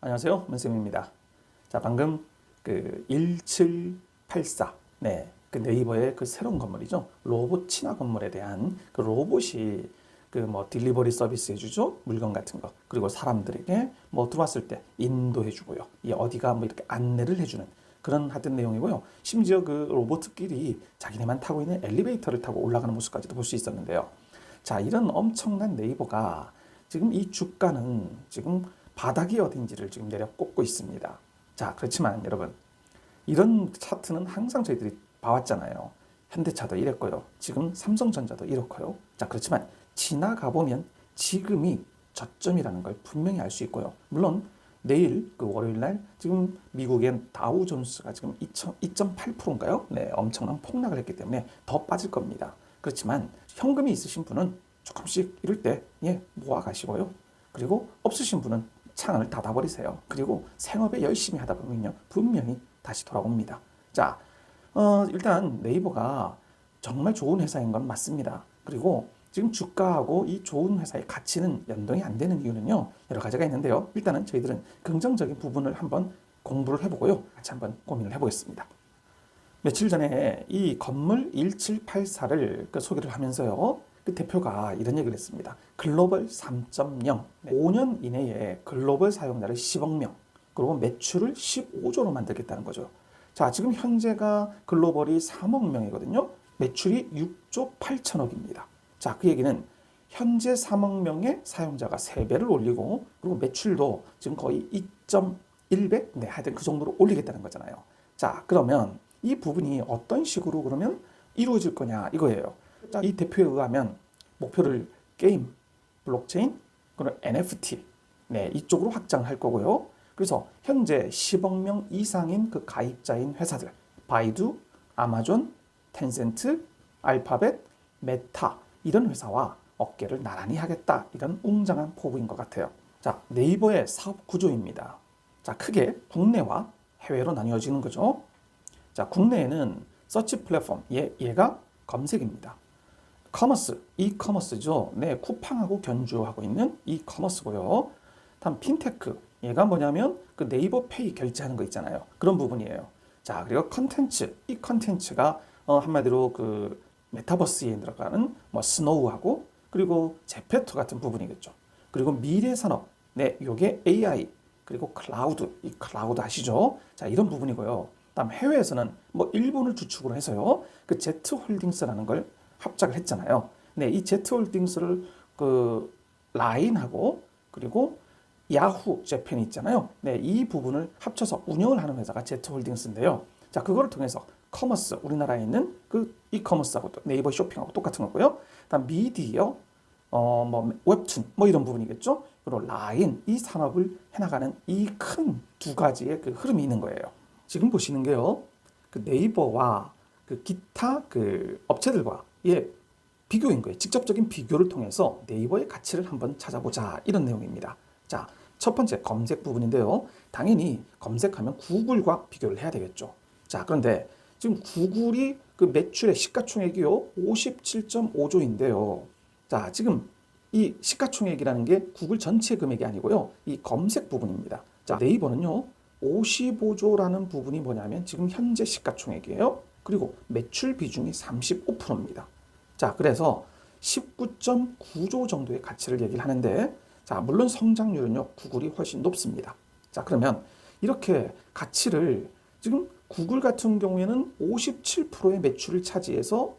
안녕하세요. 문쌤입니다. 자, 방금 그 1784, 네, 그 네이버의 그 새로운 건물이죠. 로봇 친화 건물에 대한 그 로봇이 그 뭐 딜리버리 서비스 해주죠. 물건 같은 거. 그리고 사람들에게 뭐 들어왔을 때 인도해주고요. 이 어디가 뭐 이렇게 안내를 해주는 그런 하여튼 내용이고요. 심지어 그 로봇끼리 자기네만 타고 있는 엘리베이터를 타고 올라가는 모습까지도 볼 수 있었는데요. 자, 이런 엄청난 네이버가 지금 이 주가는 지금 바닥이 어딘지를 지금 내려 꽂고 있습니다. 자, 그렇지만 여러분, 이런 차트는 항상 저희들이 봐왔잖아요. 현대차도 이랬고요. 지금 삼성전자도 이렇고요. 자, 그렇지만 지나가 보면 지금이 저점이라는 걸 분명히 알 수 있고요. 물론 내일 그 월요일 날 지금 미국의 다우 존스가 지금 2.8%인가요? 네, 엄청난 폭락을 했기 때문에 더 빠질 겁니다. 그렇지만 현금이 있으신 분은 조금씩 이럴 때 예, 모아 가시고요. 그리고 없으신 분은 창을 닫아버리세요. 그리고 생업에 열심히 하다 보면요. 분명히 다시 돌아옵니다. 자, 어, 일단 네이버가 정말 좋은 회사인 건 맞습니다. 그리고 지금 주가하고 이 좋은 회사의 가치는 연동이 안 되는 이유는요. 여러 가지가 있는데요. 일단은 저희들은 긍정적인 부분을 한번 공부를 해보고요. 같이 한번 고민을 해보겠습니다. 며칠 전에 이 건물 1784를 그 소개를 하면서요. 그 대표가 이런 얘기를 했습니다. 글로벌 3.0. 5년 이내에 글로벌 사용자를 10억 명, 그리고 매출을 15조로 만들겠다는 거죠. 자, 지금 현재가 글로벌이 3억 명이거든요. 매출이 6조 8천억입니다. 자, 그 얘기는 현재 3억 명의 사용자가 3배를 올리고, 그리고 매출도 지금 거의 2.1배? 네, 하여튼 그 정도로 올리겠다는 거잖아요. 자, 그러면 이 부분이 어떤 식으로 그러면 이루어질 거냐 이거예요. 자, 이 대표에 의하면 목표를 게임, 블록체인, 그리고 NFT 네, 이쪽으로 확장할 거고요. 그래서 현재 10억 명 이상인 그 가입자인 회사들 바이두, 아마존, 텐센트, 알파벳, 메타 이런 회사와 어깨를 나란히 하겠다 이런 웅장한 포부인 것 같아요. 자 네이버의 사업 구조입니다. 자 크게 국내와 해외로 나뉘어지는 거죠. 자 국내에는 서치 플랫폼 얘, 얘가 검색입니다. 커머스, 이커머스죠. 네, 쿠팡하고 견주하고 있는 이커머스고요. 다음 핀테크, 얘가 뭐냐면 그 네이버 페이 결제하는 거 있잖아요. 그런 부분이에요. 자, 그리고 컨텐츠, 이 컨텐츠가 어, 한마디로 그 메타버스에 들어가는 뭐 스노우하고 그리고 제페토 같은 부분이겠죠. 그리고 미래 산업, 네, 요게 AI 그리고 클라우드, 이 클라우드 아시죠? 자, 이런 부분이고요. 다음 해외에서는 뭐 일본을 주축으로 해서요. 그 제트 홀딩스라는 걸 합작을 했잖아요. 네, 이 제트홀딩스를 그 라인하고 그리고 야후 재팬이 있잖아요. 네, 이 부분을 합쳐서 운영을 하는 회사가 제트홀딩스인데요. 자, 그거를 통해서 커머스 우리나라에 있는 그 이커머스하고 네이버 쇼핑하고 똑같은 거고요. 그다음 미디어 어 뭐 웹툰 뭐 이런 부분이겠죠. 그리고 라인 이 산업을 해나가는 이 큰 두 가지의 그 흐름이 있는 거예요. 지금 보시는 게요. 그 네이버와 그 기타 그 업체들과 예, 비교인 거예요. 직접적인 비교를 통해서 네이버의 가치를 한번 찾아보자 이런 내용입니다. 자, 첫 번째 검색 부분인데요. 당연히 검색하면 구글과 비교를 해야 되겠죠. 자, 그런데 지금 구글이 그 매출의 시가총액이요 57.5조인데요. 자, 지금 이 시가총액이라는 게 구글 전체 금액이 아니고요. 이 검색 부분입니다. 자, 네이버는요 55조라는 부분이 뭐냐면 지금 현재 시가총액이에요. 그리고 매출 비중이 35%입니다. 자, 그래서 19.9조 정도의 가치를 얘기를 하는데, 자, 물론 성장률은요, 구글이 훨씬 높습니다. 자, 그러면 이렇게 가치를 지금 구글 같은 경우에는 57%의 매출을 차지해서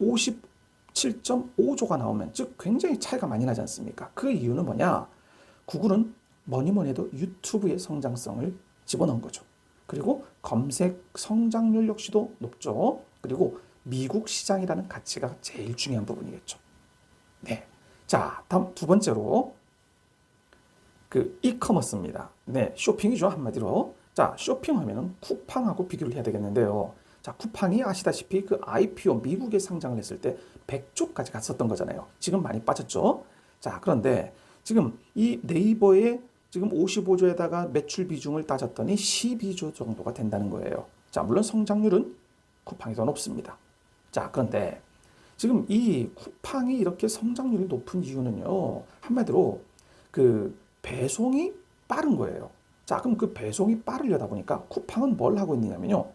57.5조가 나오면, 즉 굉장히 차이가 많이 나지 않습니까? 그 이유는 뭐냐? 구글은 뭐니 뭐니 해도 유튜브의 성장성을 집어넣은 거죠. 그리고 검색 성장률 역시도 높죠. 그리고 미국 시장이라는 가치가 제일 중요한 부분이겠죠. 네. 자, 다음 두 번째로 그 이커머스입니다. 네, 쇼핑이죠 한마디로. 자, 쇼핑하면은 쿠팡하고 비교를 해야 되겠는데요. 자, 쿠팡이 아시다시피 그 IPO 미국에 상장을 했을 때 100조까지 갔었던 거잖아요. 지금 많이 빠졌죠. 자, 그런데 지금 이 네이버의 지금 55조에다가 매출 비중을 따졌더니 12조 정도가 된다는 거예요. 자, 물론 성장률은 쿠팡이 더 높습니다. 자, 그런데 지금 이 쿠팡이 이렇게 성장률이 높은 이유는요. 한마디로 그 배송이 빠른 거예요. 자, 그럼 그 배송이 빠르려다 보니까 쿠팡은 뭘 하고 있느냐면요.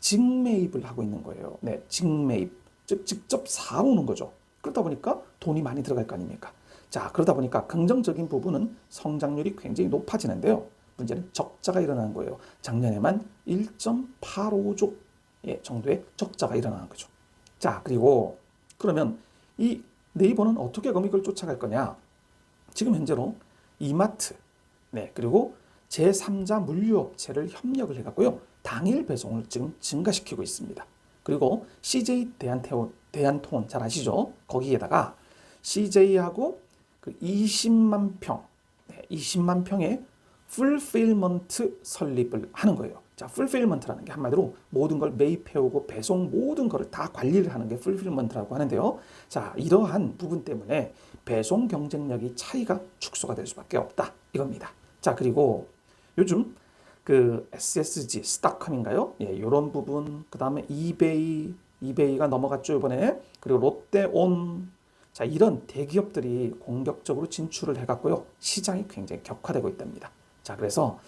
직매입을 하고 있는 거예요. 네, 직매입. 즉, 직접 사오는 거죠. 그러다 보니까 돈이 많이 들어갈 거 아닙니까? 자, 그러다 보니까 긍정적인 부분은 성장률이 굉장히 높아지는데요. 문제는 적자가 일어나는 거예요. 작년에만 1.85조 예, 정도의 적자가 일어나는 거죠. 자, 그리고 그러면 이 네이버는 어떻게 이걸 쫓아갈 거냐? 지금 현재로 이마트, 네, 그리고 제3자 물류업체를 협력을 해갖고요. 당일 배송을 지금 증가시키고 있습니다. 그리고 CJ 대한태원, 대한통운 잘 아시죠? 거기에다가 CJ하고 그 20만 평, 네, 20만 평의 풀필먼트 설립을 하는 거예요. 자, 풀필먼트라는 게 한마디로 모든 걸 매입해오고 배송 모든 거를 다 관리를 하는 게 풀필먼트라고 하는데요. 자, 이러한 부분 때문에 배송 경쟁력이 차이가 축소가 될 수밖에 없다 이겁니다. 자, 그리고 요즘 그 SSG 스타컴인가요? 예, 이런 부분 그 다음에 이베이 이베이가 넘어갔죠 이번에 그리고 롯데온 자 이런 대기업들이 공격적으로 진출을 해갔고요 시장이 굉장히 격화되고 있답니다. 자 그래서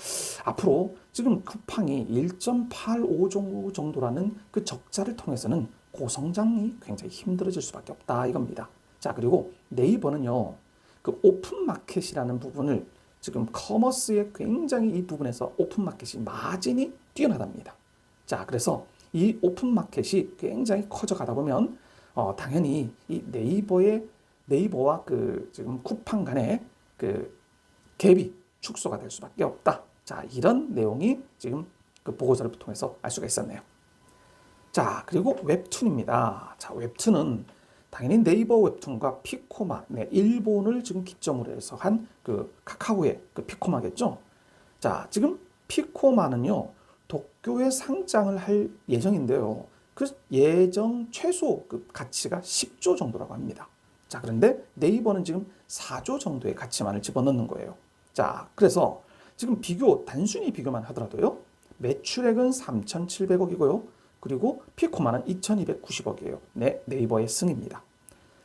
앞으로 지금 쿠팡이 1.85 정도라는 그 적자를 통해서는 고성장이 굉장히 힘들어질 수밖에 없다 이겁니다. 자 그리고 네이버는요 그 오픈 마켓이라는 부분을 지금 커머스의 굉장히 이 부분에서 오픈 마켓이 마진이 뛰어나답니다. 자, 그래서 이 오픈 마켓이 굉장히 커져가다 보면 어, 당연히 이 네이버의 네이버와 그 지금 쿠팡 간의 그 갭이 축소가 될 수밖에 없다. 자, 이런 내용이 지금 그 보고서를 통해서 알 수가 있었네요. 자, 그리고 웹툰입니다. 자, 웹툰은 당연히 네이버 웹툰과 피코마, 네, 일본을 지금 기점으로 해서 한 그 카카오의 그 피코마겠죠. 자, 지금 피코마는요, 도쿄에 상장을 할 예정인데요. 그 예정 최소 그 가치가 10조 정도라고 합니다. 자, 그런데 네이버는 지금 4조 정도의 가치만을 집어넣는 거예요. 자, 그래서 지금 비교, 단순히 비교만 하더라도요, 매출액은 3,700억이고요. 그리고 피코마는 2,290억이에요. 네, 네이버의 승입니다.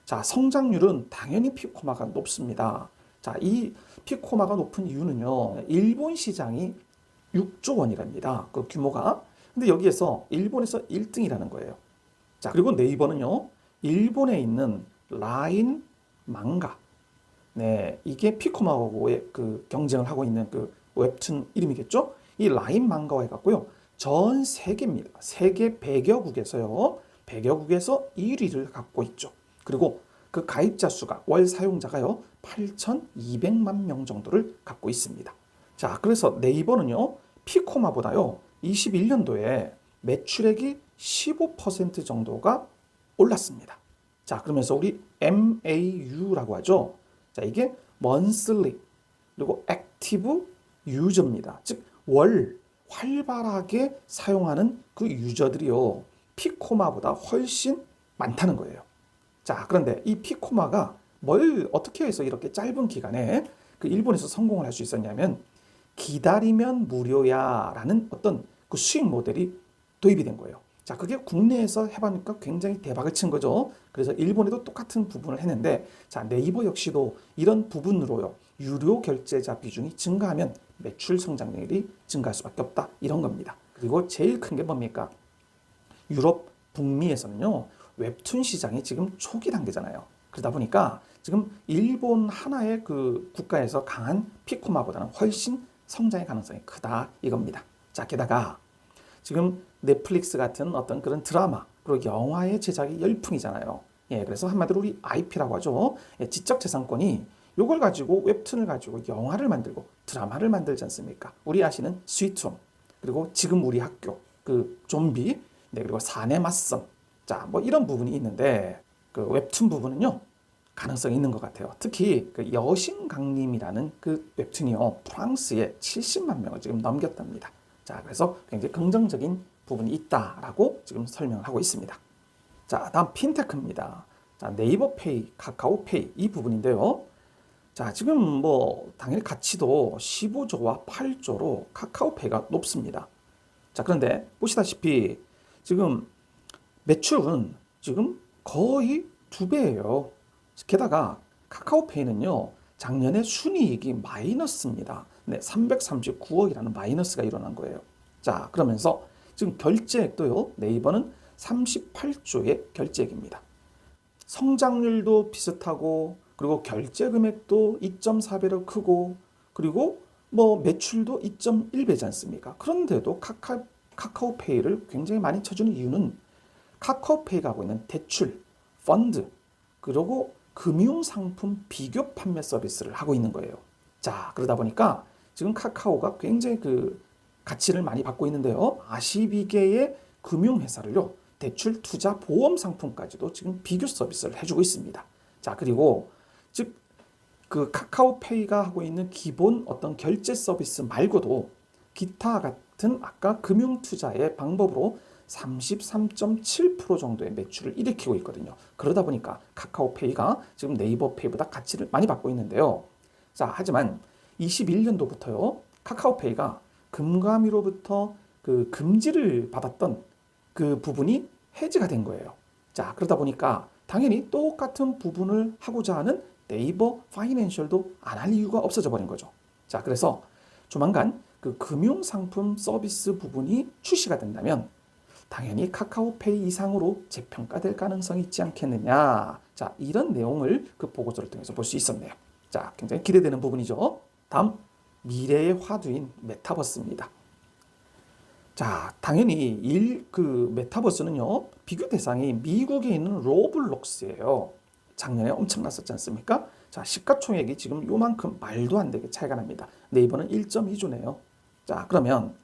자, 성장률은 당연히 피코마가 높습니다. 자, 이 피코마가 높은 이유는요. 일본 시장이 6조 원이랍니다. 그 규모가. 근데 여기에서 일본에서 1등이라는 거예요. 자, 그리고 네이버는요. 일본에 있는 라인 망가. 네, 이게 피코마하고의 그 경쟁을 하고 있는 그 웹툰 이름이겠죠? 이 라인 망가와 해갖고요. 전 세계입니다. 세계 100여국에서요. 100여국에서 1위를 갖고 있죠. 그리고 그 가입자 수가 월 사용자가요 8,200만 명 정도를 갖고 있습니다. 자, 그래서 네이버는요 피코마보다요 21년도에 매출액이 15% 정도가 올랐습니다. 자, 그러면서 우리 MAU라고 하죠. 자, 이게 monthly 그리고 active 유저입니다. 즉 월 활발하게 사용하는 그 유저들이요 피코마보다 훨씬 많다는 거예요. 자, 그런데 이 피코마가 뭘 어떻게 해서 이렇게 짧은 기간에 그 일본에서 성공을 할 수 있었냐면 기다리면 무료야라는 어떤 그 수익 모델이 도입이 된 거예요. 자, 그게 국내에서 해보니까 굉장히 대박을 친 거죠. 그래서 일본에도 똑같은 부분을 했는데, 자, 네이버 역시도 이런 부분으로요, 유료 결제자 비중이 증가하면 매출 성장률이 증가할 수밖에 없다. 이런 겁니다. 그리고 제일 큰 게 뭡니까? 유럽, 북미에서는요, 웹툰 시장이 지금 초기 단계잖아요. 그러다 보니까 지금 일본 하나의 그 국가에서 강한 피코마보다는 훨씬 성장의 가능성이 크다 이겁니다. 자, 게다가 지금 넷플릭스 같은 어떤 그런 드라마 그리고 영화의 제작이 열풍이잖아요. 예, 그래서 한마디로 우리 IP라고 하죠. 예, 지적 재산권이 요걸 가지고 웹툰을 가지고 영화를 만들고 드라마를 만들지 않습니까? 우리 아시는 스위트홈 그리고 지금 우리 학교 그 좀비 네 그리고 사내 맞선 자, 뭐 이런 부분이 있는데 그 웹툰 부분은요. 가능성이 있는 것 같아요. 특히 그 여신 강림이라는 그 웹툰이요. 프랑스에 70만 명을 지금 넘겼답니다. 자, 그래서 굉장히 긍정적인 부분이 있다라고 지금 설명을 하고 있습니다. 자, 다음 핀테크입니다. 자, 네이버 페이, 카카오 페이 이 부분인데요. 자, 지금 뭐 당연히 가치도 15조와 8조로 카카오페이가 높습니다. 자, 그런데 보시다시피 지금 매출은 지금 거의 두 배예요. 게다가 카카오페이는요, 작년에 순이익이 마이너스입니다. 네, 339억이라는 마이너스가 일어난 거예요. 자, 그러면서 지금 결제액도요, 네이버는 38조의 결제액입니다. 성장률도 비슷하고, 그리고 결제 금액도 2.4배로 크고, 그리고 뭐 매출도 2.1배지 않습니까? 그런데도 카카, 카카오페이를 굉장히 많이 쳐주는 이유는 카카오페이가 하고 있는 대출, 펀드, 그리고 금융상품 비교 판매 서비스를 하고 있는 거예요. 자, 그러다 보니까 지금 카카오가 굉장히 그 가치를 많이 받고 있는데요. 42개의 금융회사를요, 대출, 투자, 보험 상품까지도 지금 비교 서비스를 해주고 있습니다. 자, 그리고 즉, 그 카카오페이가 하고 있는 기본 어떤 결제 서비스 말고도 기타 같은 아까 금융 투자의 방법으로 33.7% 정도의 매출을 일으키고 있거든요. 그러다 보니까 카카오페이가 지금 네이버페이보다 가치를 많이 받고 있는데요. 자, 하지만 21년도부터요. 카카오페이가 금감위로부터 그 금지를 받았던 그 부분이 해지가 된 거예요. 자, 그러다 보니까 당연히 똑같은 부분을 하고자 하는 네이버 파이낸셜도 안 할 이유가 없어져 버린 거죠. 자, 그래서 조만간 그 금융 상품 서비스 부분이 출시가 된다면 당연히 카카오페이 이상으로 재평가될 가능성이 있지 않겠느냐. 자, 이런 내용을 그 보고서를 통해서 볼 수 있었네요. 자, 굉장히 기대되는 부분이죠. 다음, 미래의 화두인 메타버스입니다. 자, 당연히 일 그 메타버스는요, 비교 대상이 미국에 있는 로블록스예요. 작년에 엄청났었지 않습니까? 자, 시가총액이 지금 요만큼 말도 안 되게 차이가 납니다. 네이버는 1.2조네요. 자, 그러면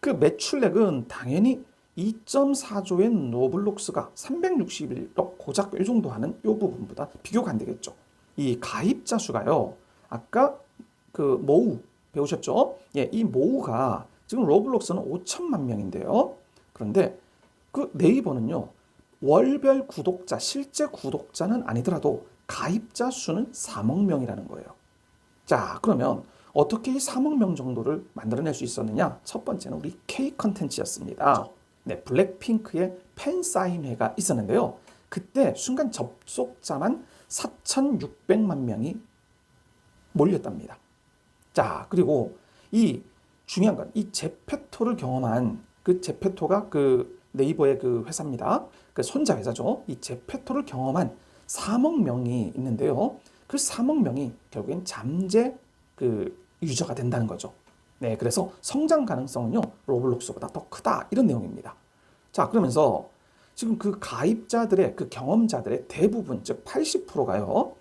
그 매출액은 당연히 2.4조의 노블록스가 361억 고작 이 정도 하는 이 부분보다 비교가 안 되겠죠. 이 가입자 수가요. 아까 그 모우 배우셨죠? 예, 이 모우가 지금 로블록스는 5천만 명인데요. 그런데 그 네이버는요. 월별 구독자, 실제 구독자는 아니더라도 가입자 수는 3억 명이라는 거예요. 자, 그러면 어떻게 이 3억 명 정도를 만들어낼 수 있었느냐? 첫 번째는 우리 K 컨텐츠였습니다. 네, 블랙핑크의 팬 사인회가 있었는데요. 그때 순간 접속자만 4,600만 명이 몰렸답니다. 자, 그리고 이 중요한 건 이 제페토를 경험한 그 제페토가 그 네이버의 그 회사입니다. 그 손자 회사죠. 이 제페토를 경험한 3억 명이 있는데요. 그 3억 명이 결국엔 잠재 그 유저가 된다는 거죠. 네, 그래서 성장 가능성은요, 로블록스보다 더 크다. 이런 내용입니다. 자, 그러면서 지금 그 가입자들의, 그 경험자들의 대부분, 즉 80%가요,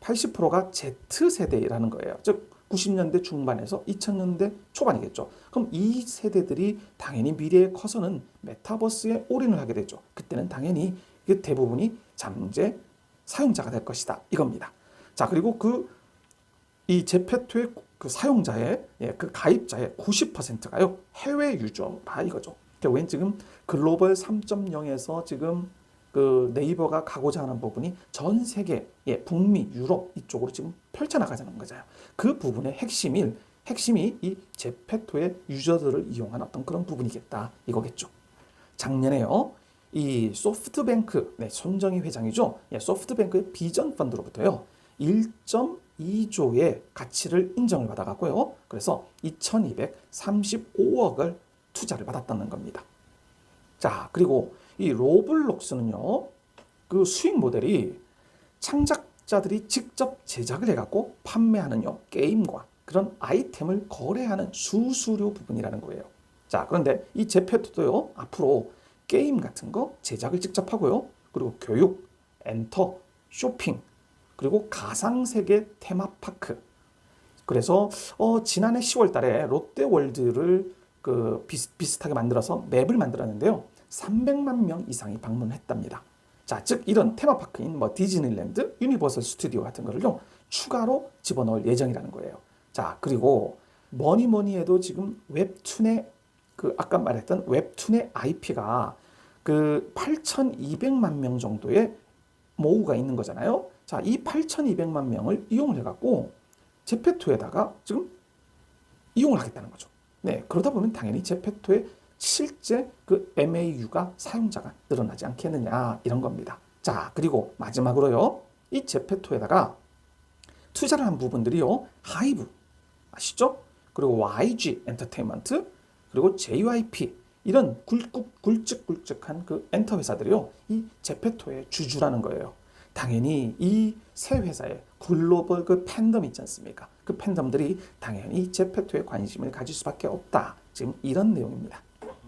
80%가 Z세대라는 거예요. 즉, 90년대 중반에서 2000년대 초반이겠죠. 그럼 이 세대들이 당연히 미래에 커서는 메타버스에 올인을 하게 되죠. 그때는 당연히 그 대부분이 잠재 사용자가 될 것이다. 이겁니다. 자, 그리고 그 이 제페토의 그 사용자의 예, 그 가입자의 90%가요 해외 유저다 이거죠. 결국엔 지금 글로벌 3.0에서 지금 그 네이버가 가고자 하는 부분이 전 세계, 예, 북미, 유럽 이쪽으로 지금 펼쳐나가자는 거잖아요. 그 부분의 핵심일, 핵심이 이 제페토의 유저들을 이용한 어떤 그런 부분이겠다 이거겠죠. 작년에요. 이 소프트뱅크, 네, 손정희 회장이죠. 예, 소프트뱅크의 비전 펀드로부터요. 1.2조의 가치를 인정을 받아갔고요. 그래서 2,235억을 투자를 받았다는 겁니다. 자, 그리고 이 로블록스는요, 그 수익 모델이 창작자들이 직접 제작을 해갖고 판매하는요, 게임과 그런 아이템을 거래하는 수수료 부분이라는 거예요. 자, 그런데 이 제페토도요, 앞으로 게임 같은 거 제작을 직접 하고요, 그리고 교육, 엔터, 쇼핑, 그리고 가상세계 테마파크. 그래서 어, 지난해 10월 달에 롯데월드를 그 비슷, 비슷하게 만들어서 맵을 만들었는데요. 300만 명 이상이 방문했답니다. 자, 즉 이런 테마파크인 뭐 디즈니랜드, 유니버설 스튜디오 같은 거를요. 추가로 집어넣을 예정이라는 거예요. 자, 그리고 뭐니 뭐니 해도 지금 웹툰의 그 아까 말했던 웹툰의 IP가 그 8,200만 명 정도의 모우가 있는 거잖아요. 자, 이 8,200만 명을 이용을 해갖고 제페토에다가 지금 이용을 하겠다는 거죠. 네, 그러다 보면 당연히 제페토의 실제 그 MAU가 사용자가 늘어나지 않겠느냐 이런 겁니다. 자, 그리고 마지막으로요. 이 제페토에다가 투자를 한 부분들이요. 하이브 아시죠? 그리고 YG 엔터테인먼트 그리고 JYP 이런 굵고 굵직굵직한 그 엔터 회사들이요. 이 제페토의 주주라는 거예요. 당연히 이세 회사의 글로벌 그 팬덤 있지 않습니까? 그 팬덤들이 당연히 제페토에 관심을 가질 수밖에 없다. 지금 이런 내용입니다.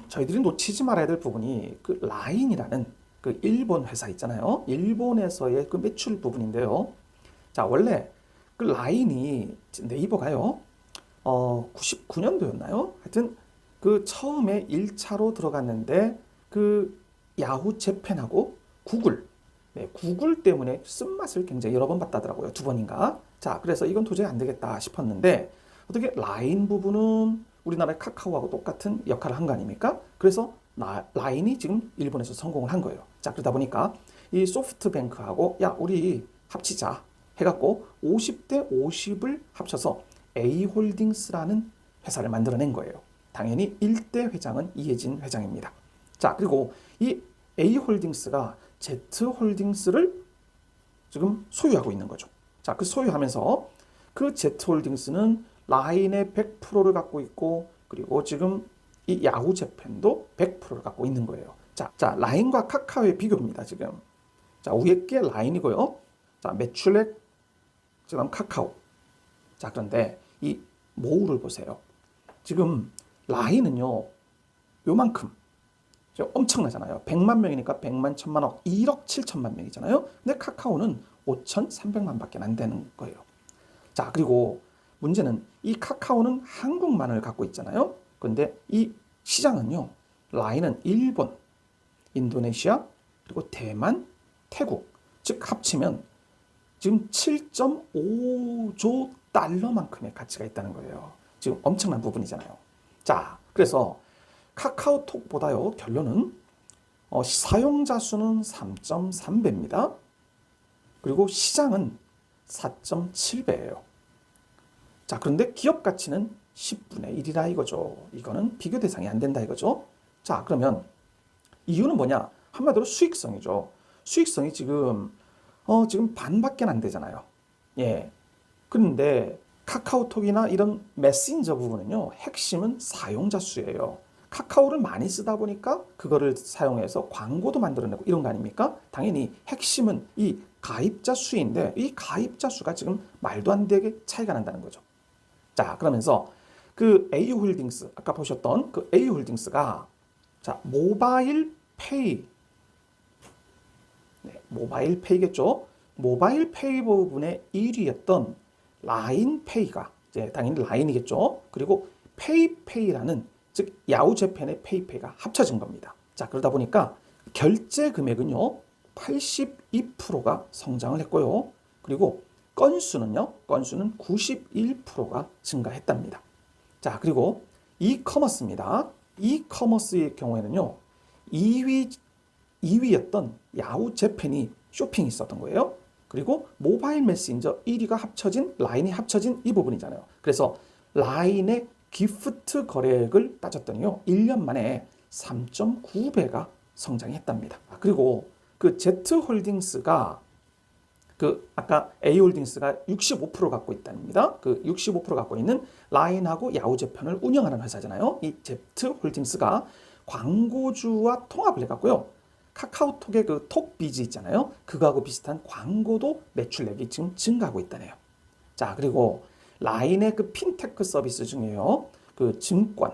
저희들이 놓치지 말아야 될 부분이 그 라인이라는 그 일본 회사 있잖아요. 일본에서의 그 매출 부분인데요. 자, 원래 그 라인이 네이버가요. 어, 99년도였나요? 하여튼 그 처음에 1차로 들어갔는데 그 야후 재팬하고 구글 네, 구글 때문에 쓴맛을 굉장히 여러 번 봤다더라고요. 두 번인가. 자, 그래서 이건 도저히 안 되겠다 싶었는데 어떻게 라인 부분은 우리나라의 카카오하고 똑같은 역할을 한 거 아닙니까? 그래서 나, 라인이 지금 일본에서 성공을 한 거예요. 자, 그러다 보니까 이 소프트뱅크하고 야, 우리 합치자 해갖고 50대 50을 합쳐서 A홀딩스라는 회사를 만들어낸 거예요. 당연히 1대 회장은 이혜진 회장입니다. 자, 그리고 이 A홀딩스가 Z홀딩스를 지금 소유하고 있는 거죠. 자, 그 소유하면서 그 Z홀딩스는 라인의 100%를 갖고 있고 그리고 지금 이 야후 재팬도 100%를 갖고 있는 거예요. 자, 자, 라인과 카카오의 비교입니다, 지금. 자, 위에 게 라인이고요. 자, 매출액 지금 카카오. 자, 그런데 이 모우를 보세요. 지금 라인은요. 요만큼 저 엄청나잖아요. 100만 명이니까 100만, 1000만, 억, 1억 7천만 명이잖아요. 근데 카카오는 5,300만 밖에 안 되는 거예요. 자, 그리고 문제는 이 카카오는 한국만을 갖고 있잖아요. 근데 이 시장은요. 라인은 일본, 인도네시아, 그리고 대만, 태국. 즉 합치면 지금 7.5조 달러만큼의 가치가 있다는 거예요. 지금 엄청난 부분이잖아요. 자, 그래서 카카오톡보다요, 결론은 어, 사용자 수는 3.3배입니다. 그리고 시장은 4.7배예요. 자, 그런데 기업 가치는 10분의 1이라 이거죠. 이거는 비교 대상이 안 된다 이거죠. 자, 그러면 이유는 뭐냐? 한마디로 수익성이죠. 수익성이 지금 어, 지금 반밖에 안 되잖아요. 예. 그런데 카카오톡이나 이런 메신저 부분은요, 핵심은 사용자 수예요. 카카오를 많이 쓰다 보니까 그거를 사용해서 광고도 만들어내고 이런 거 아닙니까? 당연히 핵심은 이 가입자 수인데 이 가입자 수가 지금 말도 안 되게 차이가 난다는 거죠. 자, 그러면서 그 A홀딩스, 아까 보셨던 그 A홀딩스가 자, 모바일 페이 네, 모바일 페이겠죠. 모바일 페이 부분의 1위였던 라인 페이가 이제 당연히 라인이겠죠. 그리고 페이페이라는 즉 야후 재팬의 페이페이가 합쳐진 겁니다. 자 그러다 보니까 결제 금액은요 82%가 성장을 했고요. 그리고 건수는요 건수는 91%가 증가했답니다. 자 그리고 이커머스입니다. 이커머스의 경우에는요 2위 2위였던 야후 재팬이 쇼핑이 있었던 거예요. 그리고 모바일 메신저 1위가 합쳐진 라인이 합쳐진 이 부분이잖아요. 그래서 라인의 기프트 거래액을 따졌더니요. 1년 만에 3.9배가 성장했답니다. 아, 그리고 그 Z홀딩스가 그 아까 A홀딩스가 65% 갖고 있답니다. 그 65% 갖고 있는 라인하고 야후 재편을 운영하는 회사잖아요. 이 Z홀딩스가 광고주와 통합을 해갖고요. 카카오톡의 그 톡비즈 있잖아요. 그거하고 비슷한 광고도 매출액이 지금 증가하고 있다네요. 자, 그리고 라인의 그 핀테크 서비스 중에요. 그 증권,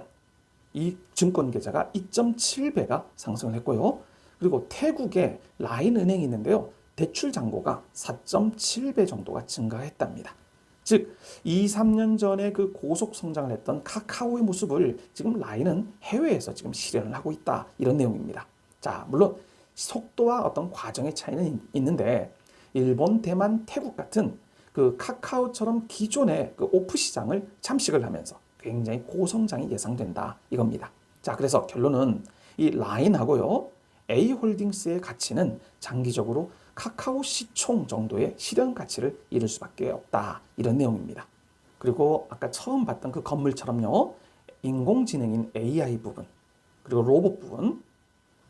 이 증권 계좌가 2.7배가 상승을 했고요. 그리고 태국에 라인 은행이 있는데요. 대출 잔고가 4.7배 정도가 증가했답니다. 즉, 2, 3년 전에 그 고속 성장을 했던 카카오의 모습을 지금 라인은 해외에서 지금 실현을 하고 있다. 이런 내용입니다. 자, 물론 속도와 어떤 과정의 차이는 있는데 일본, 대만, 태국 같은 그 카카오처럼 기존의 그 오프 시장을 잠식을 하면서 굉장히 고성장이 예상된다 이겁니다. 자, 그래서 결론은 이 라인하고요. A홀딩스의 가치는 장기적으로 카카오 시총 정도의 실현 가치를 이룰 수밖에 없다. 이런 내용입니다. 그리고 아까 처음 봤던 그 건물처럼요. 인공지능인 AI 부분, 그리고 로봇 부분,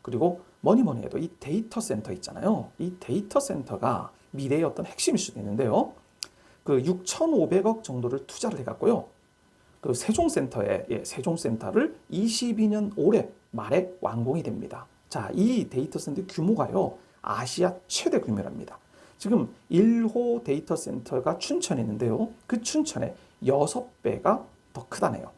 그리고 뭐니 뭐니 해도 이 데이터 센터 있잖아요. 이 데이터 센터가 미래의 어떤 핵심일 수도 있는데요. 그 6,500억 정도를 투자를 해갖고요. 그 세종센터에 예, 세종센터를 22년 올해 말에 완공이 됩니다. 자, 이 데이터 센터 규모가요. 아시아 최대 규모랍니다. 지금 1호 데이터 센터가 춘천에 있는데요. 그 춘천에 6배가 더 크다네요.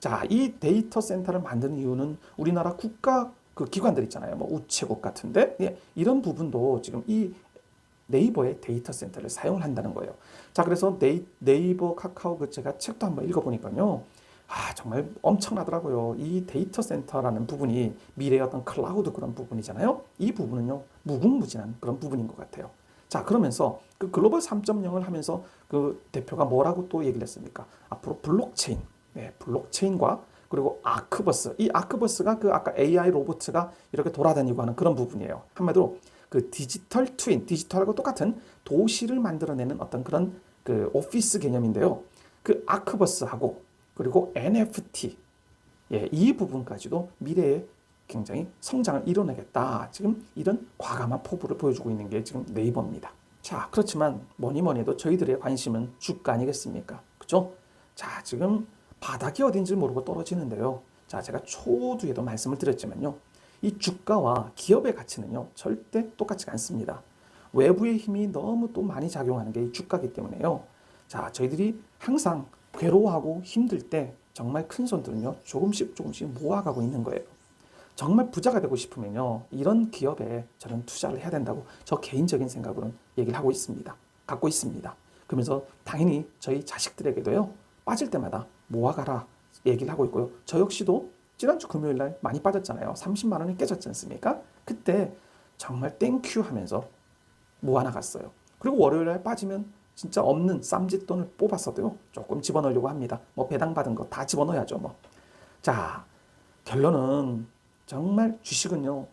자, 이 데이터 센터를 만드는 이유는 우리나라 국가 그 기관들 있잖아요. 뭐 우체국 같은데 예, 이런 부분도 지금 이 네이버의 데이터 센터를 사용을 한다는 거예요. 자, 그래서 네이, 네이버, 카카오 그 제가 책도 한번 읽어보니까요. 아, 정말 엄청나더라고요. 이 데이터 센터라는 부분이 미래의 어떤 클라우드 그런 부분이잖아요. 이 부분은요, 무궁무진한 그런 부분인 것 같아요. 자, 그러면서 그 글로벌 3.0을 하면서 그 대표가 뭐라고 또 얘기를 했습니까? 앞으로 블록체인, 네, 블록체인과 그리고 아크버스, 이 아크버스가 그 아까 AI 로봇가 이렇게 돌아다니고 하는 그런 부분이에요. 한마디로 그 디지털 트윈, 디지털하고 똑같은 도시를 만들어내는 어떤 그런 그 오피스 개념인데요. 그 아크버스하고 그리고 NFT, 예, 이 부분까지도 미래에 굉장히 성장을 이뤄내겠다. 지금 이런 과감한 포부를 보여주고 있는 게 지금 네이버입니다. 자, 그렇지만 뭐니 뭐니 해도 저희들의 관심은 주가 아니겠습니까? 그죠? 자, 지금 바닥이 어딘지 모르고 떨어지는데요. 자, 제가 초두에도 말씀을 드렸지만요. 이 주가와 기업의 가치는요, 절대 똑같지 않습니다. 외부의 힘이 너무 또 많이 작용하는 게 이 주가기 때문에요. 자, 저희들이 항상 괴로워하고 힘들 때 정말 큰 손들은요, 조금씩 조금씩 모아가고 있는 거예요. 정말 부자가 되고 싶으면요, 이런 기업에 저는 투자를 해야 된다고 저 개인적인 생각으로는 얘기를 하고 있습니다. 갖고 있습니다. 그러면서 당연히 저희 자식들에게도요, 빠질 때마다 모아가라 얘기를 하고 있고요. 저 역시도 지난주 금요일 날 많이 빠졌잖아요. 30만 원이 깨졌지 않습니까? 그때 정말 땡큐 하면서 모아나갔어요. 그리고 월요일 날 빠지면 진짜 없는 쌈짓돈을 뽑았어도요. 조금 집어넣으려고 합니다. 뭐 배당받은 거 다 집어넣어야죠. 뭐. 자, 결론은 정말 주식은요.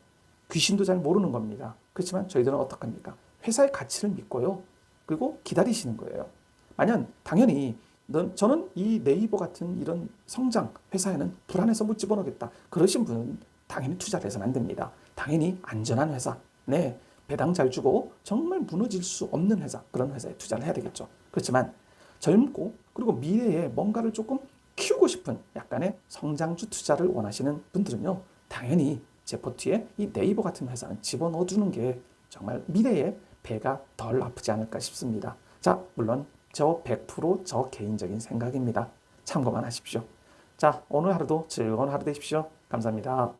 귀신도 잘 모르는 겁니다. 그렇지만 저희들은 어떡합니까? 회사의 가치를 믿고요. 그리고 기다리시는 거예요. 만약 당연히 넌, 저는 이 네이버 같은 이런 성장 회사에는 불안해서 못 집어넣겠다. 그러신 분은 당연히 투자를 해서는 안 됩니다. 당연히 안전한 회사, 네 배당 잘 주고 정말 무너질 수 없는 회사 그런 회사에 투자를 해야 되겠죠. 그렇지만 젊고 그리고 미래에 뭔가를 조금 키우고 싶은 약간의 성장주 투자를 원하시는 분들은요 당연히 제 포트에 이 네이버 같은 회사는 집어넣어 두는 게 정말 미래에 배가 덜 아프지 않을까 싶습니다. 자 물론 저 100%저 개인적인 생각입니다. 참고만 하십시오. 자, 오늘 하루도 즐거운 하루 되십시오. 감사합니다.